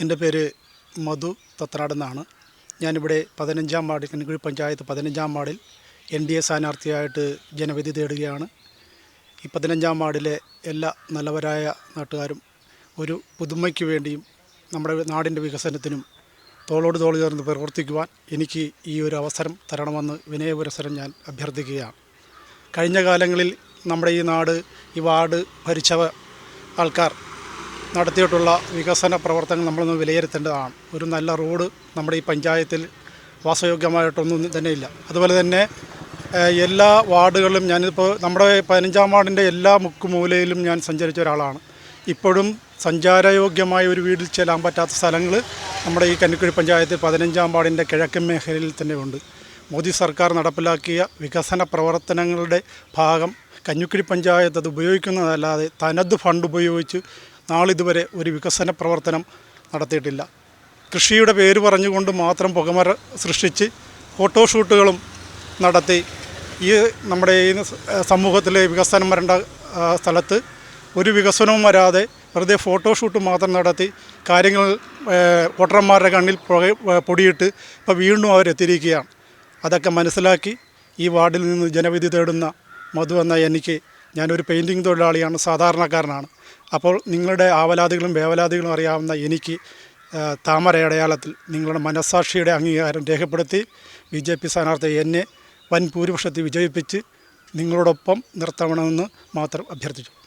എന്റെ പേര് മധു തത്രാടെന്നാണ് ഞാനിവിടെ പതിനഞ്ചാം വാർഡിൽ കഞ്ഞിക്കുഴി പഞ്ചായത്ത് പതിനഞ്ചാം വാർഡിൽ എൻ ഡി എ സ്ഥാനാർത്ഥിയായിട്ട് ജനവിധി തേടുകയാണ്. ഈ പതിനഞ്ചാം വാർഡിലെ എല്ലാ നല്ലവരായ നാട്ടുകാരും ഒരു പുതുമയ്ക്ക് വേണ്ടിയും നമ്മുടെ നാടിന്റെ വികസനത്തിനും തോളോട് തോൾ ചേർന്ന് പ്രവർത്തിക്കുവാൻ എനിക്ക് ഈ ഒരു അവസരം തരണമെന്ന് വിനയപുരസരം ഞാൻ അഭ്യർത്ഥിക്കുകയാണ്. കഴിഞ്ഞ കാലങ്ങളിൽ നമ്മുടെ ഈ നാട് ഈ വാർഡ് ഭരിച്ച ആൾക്കാർ നടത്തിയിട്ടുള്ള വികസന പ്രവർത്തനങ്ങൾ നമ്മളൊന്ന് വിലയിരുത്തേണ്ടതാണ്. ഒരു നല്ല റോഡ് നമ്മുടെ ഈ പഞ്ചായത്തിൽ വാസയോഗ്യമായിട്ടൊന്നും തന്നെ ഇല്ല അതുപോലെ തന്നെ എല്ലാ വാർഡുകളിലും ഞാനിപ്പോൾ നമ്മുടെ പതിനഞ്ചാം വാർഡിന്റെ എല്ലാ മുക്കുമൂലയിലും ഞാൻ സഞ്ചരിച്ച ഒരാളാണ്. ഇപ്പോഴും സഞ്ചാരയോഗ്യമായ ഒരു വീട്ടിൽ ചെല്ലാൻ പറ്റാത്ത സ്ഥലങ്ങൾ നമ്മുടെ ഈ കന്നിക്കുഴി പഞ്ചായത്തിൽ പതിനഞ്ചാം വാർഡിന്റെ കിഴക്കൻ മേഖലയിൽ തന്നെ ഉണ്ട്. മോദി സർക്കാർ നടപ്പിലാക്കിയ വികസന പ്രവർത്തനങ്ങളുടെ ഭാഗം കഞ്ഞിക്കുഴി പഞ്ചായത്ത് അത് ഉപയോഗിക്കുന്നതല്ലാതെ തനത് ഫണ്ട് ഉപയോഗിച്ച് നാളിതുവരെ ഒരു വികസന പ്രവർത്തനം നടത്തിയിട്ടില്ല. കൃഷിയുടെ പേര് പറഞ്ഞുകൊണ്ട് മാത്രം പുകമറ സൃഷ്ടിച്ച് ഫോട്ടോഷൂട്ടുകളും നടത്തി. ഈ നമ്മുടെ ഈ സമൂഹത്തിലെ വികസനം വരേണ്ട സ്ഥലത്ത് ഒരു വികസനവും വരാതെ വെറുതെ ഫോട്ടോഷൂട്ട് മാത്രം നടത്തി കാര്യങ്ങൾ വോട്ടർമാരുടെ കണ്ണിൽ പൊടിയിട്ട് ഇപ്പോൾ വീണ്ടും അവരെത്തിയിരിക്കുകയാണ്. അതൊക്കെ മനസ്സിലാക്കി ഈ വാർഡിൽ നിന്ന് ജനവിധി തേടുന്ന മധു എന്ന എനിക്ക് ഞാനൊരു പെയിന്റിങ് തൊഴിലാളിയാണ് സാധാരണക്കാരനാണ്. അപ്പോൾ നിങ്ങളുടെ ആവലാതികളും വേവലാതികളും അറിയാവുന്ന എനിക്ക് താമര അടയാളത്തിൽ നിങ്ങളുടെ മനസാക്ഷിയുടെ അംഗീകാരം രേഖപ്പെടുത്തി ബി ജെ പി സ്ഥാനാർത്ഥി എന്നെ വൻ ഭൂരിപക്ഷത്തിൽ വിജയിപ്പിച്ച് നിങ്ങളോടൊപ്പം നിർത്തണമെന്ന് മാത്രം അഭ്യർത്ഥിച്ചു.